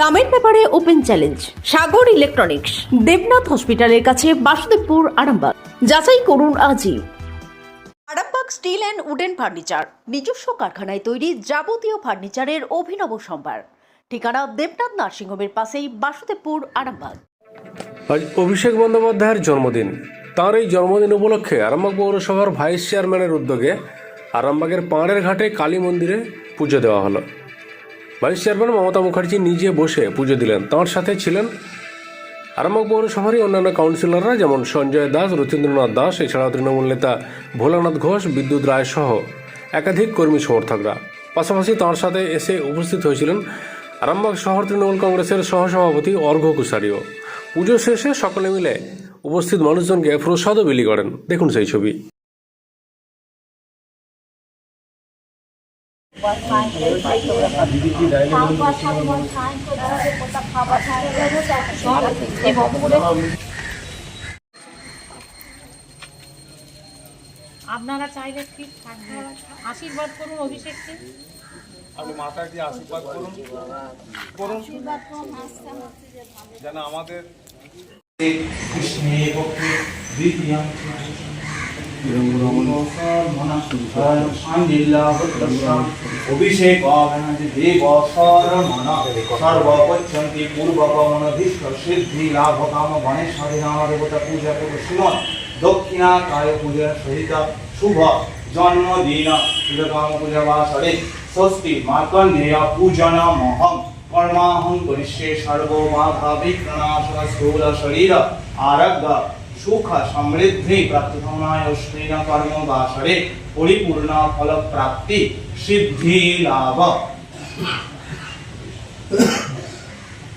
দামের ব্যাপারে open challenge, Sagar electronics, Debnath হসপিটালের কাছে বাসুদেবপুর, আরামবাগ। যাচাই করুন আজই। Arambagh steel and wooden furniture, নিজস্ব কারখানায় তৈরি যাবতীয় ফার্নিচারের অভিনব সম্ভার। ঠিকানা দেবনাথ নার্সিংহোমের পাশেই বাসুদেবপুর, আরামবাগ। আজ অভিষেক বন্দ্যোপাধ্যায়ের জন্মদিন। তাঁর এই জন্মদিন উপলক্ষে আরামবাগ পৌরসভার ভাইস চেয়ারম্যানের উদ্যোগে আরামবাগের পাঁড়ের ঘাটে কালী মন্দিরে পুজো দেওয়া হলো। ভাইস চেয়ারম্যান মমতা মুখার্জি নিজে বসে পুজো দিলেন। তাঁর সাথে ছিলেন আরামবাগ পৌরসভারই অন্যান্য কাউন্সিলররা যেমন সঞ্জয় দাস, রথীন্দ্রনাথ দাস, এছাড়াও তৃণমূল নেতা ভোলানাথ ঘোষ, বিদ্যুৎ রায় সহ একাধিক কর্মী সমর্থকরা। পাশাপাশি তাঁর সাথে এসে উপস্থিত হয়েছিলেন আরামবাগ শহর তৃণমূল কংগ্রেসের সহসভাপতি অর্ঘ্য কুসারিও পুজো শেষে সকলে মিলে উপস্থিত মানুষজনকে প্রসাদও বিলি করেন। দেখুন সেই ছবি। আপনারা চাইলে ঠিক থাকবে আশীর্বাদ করুন অভিষেককে আপনি মাথায় দিয়ে আশীর্বাদ করুন। করুন। যেন আমাদের কৃষ্ণে দ্বিতীয়ং সর্বপচ্ছন্তি পূর্বকমনধিষ্ঠ সিদ্ধি লাভ কাম গণেশ হরিনাম দেবতা পূজা করু শ্রীমন দক্ষিণা কায় পূজা সহিত শুভ জন্মদিন কাম পূজা বাসরে স্বস্তি মার্কণ্ডেয় পূজন মহম কর্মাহং করিষ্যে সর্ববাধা বিঘ্নাশ স্থূল শরীর আরগ্য সুখ সমৃদ্ধি প্রার্থনায় অশ্লীল কর্ম বাসরে পরিপূর্ণ ফল প্রাপ্তি সিদ্ধি লাভ।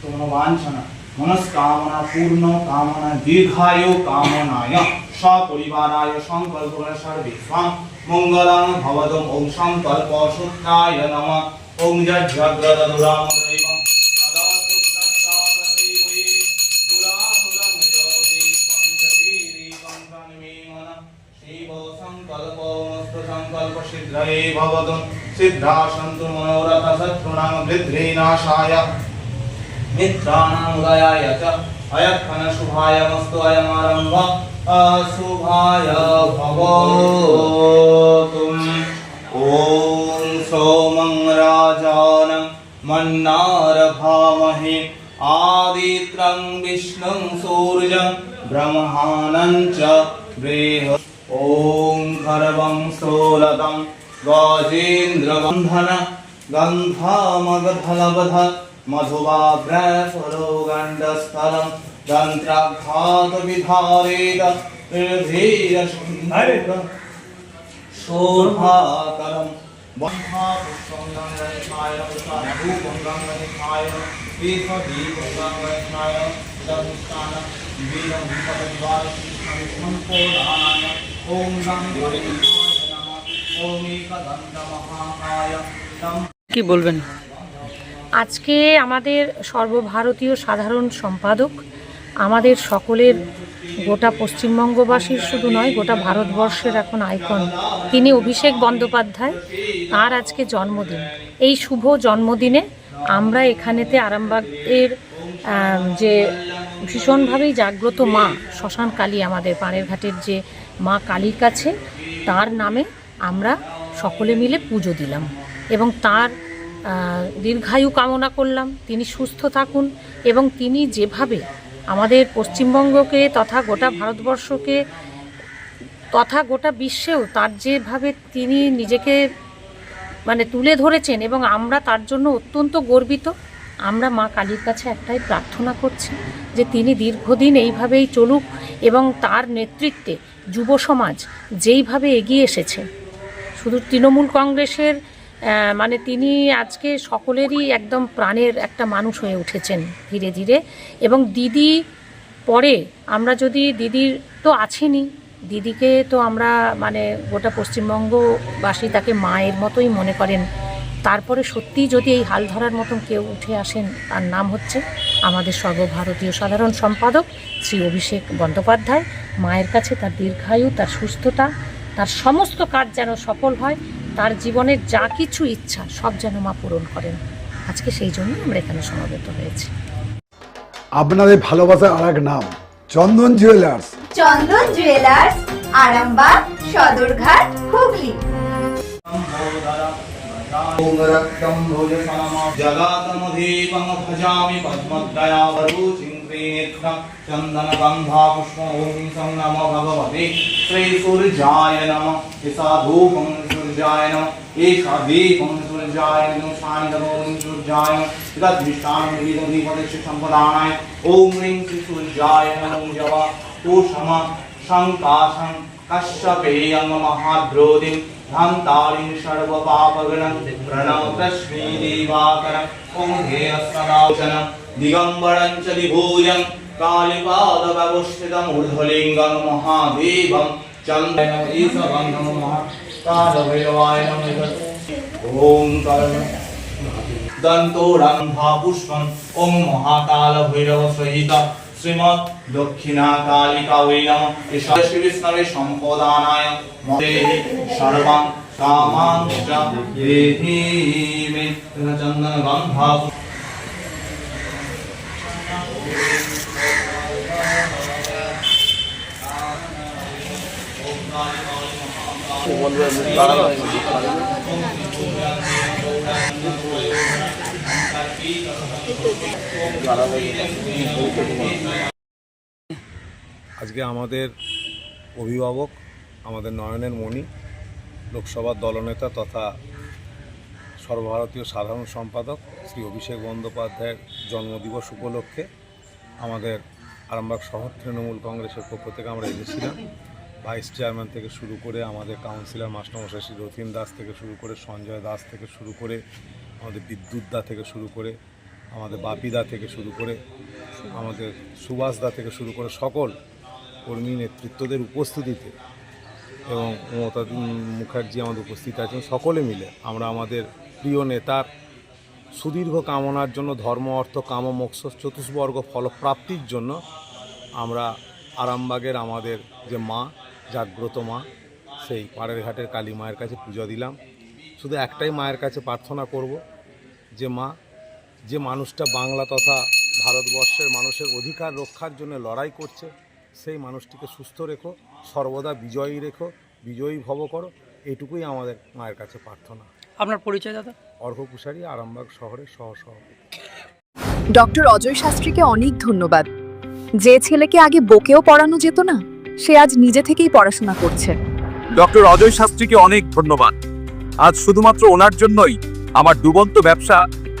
তোমার বাঞ্ছনা, মনস্কামনা পূর্ণ, কামনা দীর্ঘায়ু, কামনায় সপরিবারায় সংকল্প সর্বে স্বাম। মঙ্গলং ভবদম ওম সংকল্প সূত্রায় নম। ওম যজ্ঞগ্রদ भवतु सिद्धा सन्तु मनोरथशत्रुणां वृद्धिनाशाय मित्राणामुदयाय च अयत्फनशुभायमस्तु अयमारम्भ। अशुभाय भवतु ॐ सोमं राजानं मन्नारभामहे। आदित्रं विष्णुं सूर्यं ब्रह्मानं च बृह ॐ खरवं सोलतं गजेन्द्रबन्धन गन्धामगधलवध मधुवाभ्रफलो गण्डस्थलं गन्त्राघातविधारेत धीरशुन्दर शोभाकरं बन्धापुष्पं गङ्गनिष्ठाय धूपं गङ्गनिष्ठाय दीपदीपं गङ्गनिष्ठाय दमिष्ठान वीरं विपदद्वारकृष्णविष्णुपोदानाय ॐ गङ्गनिष्ठाय नमः ॐ एकदन्तमहाकाय तं কি বলবেন? আজকে আমাদের সর্বভারতীয় সাধারণ সম্পাদক, আমাদের সকলের গোটা পশ্চিমবঙ্গবাসীর শুধু নয়, গোটা ভারতবর্ষের এখন আইকন, তিনি অভিষেক বন্দ্যোপাধ্যায়, তার আজকে জন্মদিন। এই শুভ জন্মদিনে আমরা এখানেতে আরামবাগের যে ভীষণভাবেই জাগ্রত মা, শ্মশান কালী আমাদের পাড়ের ঘাটের যে মা কালীর কাছে, তার নামে আমরা সকলে মিলে পুজো দিলাম এবং তার দীর্ঘায়ু কামনা করলাম। তিনি সুস্থ থাকুন এবং তিনি যেভাবে আমাদের পশ্চিমবঙ্গকে তথা গোটা ভারতবর্ষকে, তথা গোটা বিশ্বেও তার যেভাবে তিনি নিজেকে মানে তুলে ধরেছেন এবং আমরা তার জন্য অত্যন্ত গর্বিত, আমরা মা কালীর কাছে একটাই প্রার্থনা করছি যে তিনি দীর্ঘদিন এইভাবেই চলুক এবং তার নেতৃত্বে যুব সমাজ যেইভাবে এগিয়ে এসেছে শুধু তৃণমূল কংগ্রেসের মানে তিনি আজকে সকলেরই একদম প্রাণের একটা মানুষ হয়ে উঠেছেন ধীরে ধীরে। এবং দিদি পরে আমরা যদি দিদির তো আছেনই দিদিকে তো আমরা মানে গোটা পশ্চিমবঙ্গবাসী তাকে মায়ের মতোই মনে করেন। তারপরে সত্যিই যদি এই হাল ধরার মতন কেউ উঠে আসেন, তার নাম হচ্ছে আমাদের সর্বভারতীয় সাধারণ সম্পাদক শ্রী অভিষেক বন্দ্যোপাধ্যায়। মায়ের কাছে তার দীর্ঘায়ু, তার সুস্থতা তার সমস্ত কাজ যেন সফল হয় তার জীবনের যা কিছু ইচ্ছা সব যেন মা পূরণ করেন। আজকে সেই জন্য আমরা এখানে সমাবেত হয়েছি। আপনাদের ভালোবাসার আর এক নাম চন্দন জুয়েলার্স। চন্দন জুয়েলার্স আরামবাগ সদরঘাট হুগলি। रक्तं भुजसमं जगातमधीपं भजामि पद्मदयावरुचिं त्रिनेत्रं चन्दनगन्धापुष्पं सं नमो भगवते सूर्याय नमः एषा दीपं सूर्याय नमः शान्तभवं सूर्याय नमः तद्विष्टानुदीपदस्य सम्पदानाय ॐ ह्रीं श्रीसूर्याय नमो जव तोषम, शङ्काशं, कश्यपेयं महाद्रोदिं धान्तारिं सर्वपापगणं प्रणवतश्रीदेवाकरं ॐ हेयस्तदाचनं दिगम्बरं च विभूयं कालिपादव्यवस्थितमूर्ध्वलिङ्गं महादेवं चन्दन ईशबन्धं महाकालभैरवाय नमः ॐ कर्म दन्तोरन्धापुष्पम् ॐ শ্রীমৎ দক্ষিণা কালিকা ওই নম সম্পদানায় মতে চন্দন গন্ধা আজকে আমাদের অভিভাবক, আমাদের নয়নের মণি, লোকসভার দলনেতা তথা সর্বভারতীয় সাধারণ সম্পাদক শ্রী অভিষেক বন্দ্যোপাধ্যায়ের জন্মদিবস উপলক্ষে আমাদের আরামবাগ শহর তৃণমূল কংগ্রেসের পক্ষ থেকে আমরা এসেছিলাম ভাইস চেয়ারম্যান থেকে শুরু করে আমাদের কাউন্সিলর মাস্টারমশাই শ্রী রথীন দাস থেকে শুরু করে সঞ্জয় দাস থেকে শুরু করে আমাদের বিদ্যুৎ দা থেকে শুরু করে আমাদের বাপিদা থেকে শুরু করে আমাদের সুভাষদা থেকে শুরু করে সকল কর্মী নেতৃত্বদের উপস্থিতিতে এবং মমতা মুখার্জি আমাদের উপস্থিত আছেন, সকলে মিলে আমরা আমাদের প্রিয় নেতার সুদীর্ঘ কামনার জন্য, ধর্ম, অর্থ, কাম, মোক্ষ, চতুষ্বর্গ, ফলপ্রাপ্তির জন্য আমরা আরামবাগের আমাদের যে মা, জাগ্রত মা, সেই পাড়ের ঘাটের কালী মায়ের কাছে পুজো দিলাম। শুধু একটাই মায়ের কাছে প্রার্থনা করব যে মা যে মানুষটা বাংলা তথা ভারতবর্ষের মানুষের অধিকার রক্ষার জন্য লড়াই করছে সেই মানুষটিকে সুস্থ রেখো সর্বদা বিজয়ী রেখো বিজয়ী ভব করো এইটুকুই আমাদের মায়ের কাছে প্রার্থনা। আপনার পরিচয় দাদা? অর্ঘ পুষারি আরামবাগ শহরের সহ সভাপতি ডক্টর অজয় শাস্ত্রীকে অনেক ধন্যবাদ। যে ছেলেকে আগে বকেও পড়ানো যেত না সে আজ নিজে থেকেই পড়াশোনা করছে। ডক্টর অজয় শাস্ত্রীকে অনেক ধন্যবাদ। আজ শুধুমাত্র ওনার জন্যই আমার ডুবন্ত ব্যবসা